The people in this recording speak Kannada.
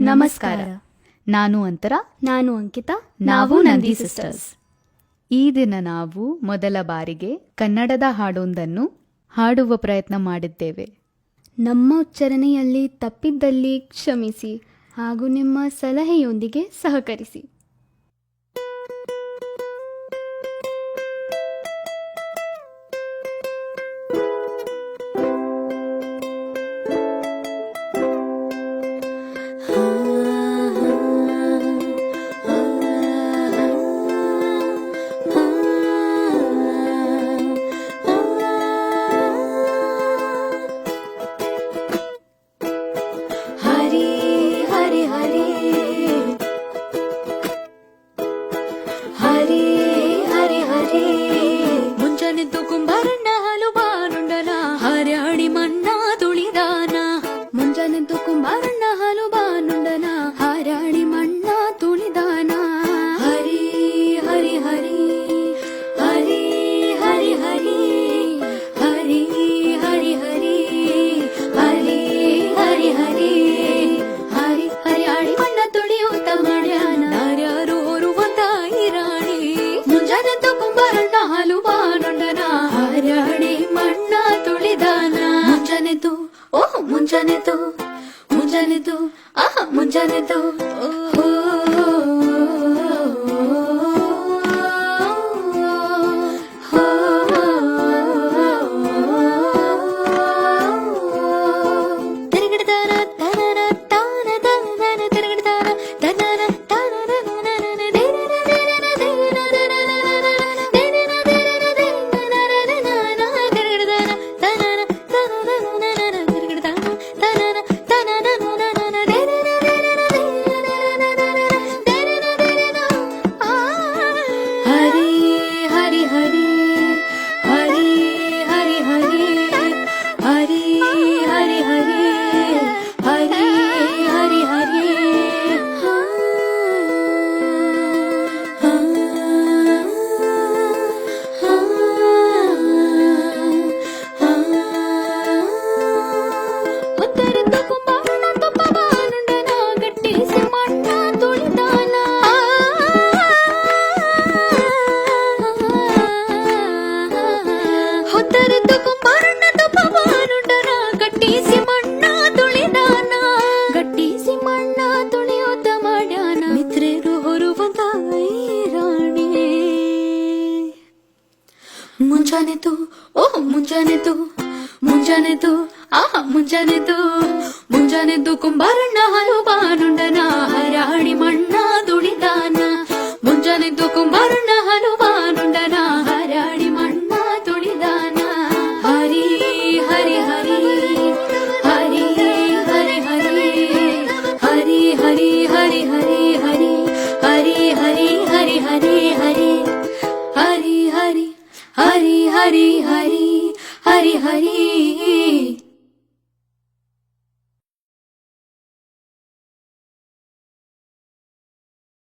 ನಮಸ್ಕಾರ. ನಾನು ಅಂತರ. ನಾನು ಅಂಕಿತಾ. ನಾವು ನಂದಿ ಸಿಸ್ಟರ್ಸ್ ಈ ದಿನ ನಾವು ಮೊದಲ ಬಾರಿಗೆ ಕನ್ನಡದ ಹಾಡೊಂದನ್ನು ಹಾಡುವ ಪ್ರಯತ್ನ ಮಾಡಿದ್ದೇವೆ. ನಮ್ಮ ಉಚ್ಚಾರಣೆಯಲ್ಲಿ ತಪ್ಪಿದ್ದಲ್ಲಿ ಕ್ಷಮಿಸಿ ಹಾಗೂ ನಿಮ್ಮ ಸಲಹೆಯೊಂದಿಗೆ ಸಹಕರಿಸಿ. ಮುಂಜಾನೆದ್ದು ಓ ಮುಂಜಾನೆದ್ದು ಮುಂಜಾನೆದ್ದು ಆಹಾ ಮುಂಜಾನೆದ್ದು ಓ हरे ಮುಂಜಾನೆದು ಓ ಮುಂಜಾನೆದು ಮುಂಜಾನೆದು ಆ ಮುಂಜಾನೆದು ಮುಂಜಾನೆದು ಕುಂಬಾರಣ್ಣ ಹಲುಬಾ ഹരി ഹരി ഹരി ഹരി ഹരി.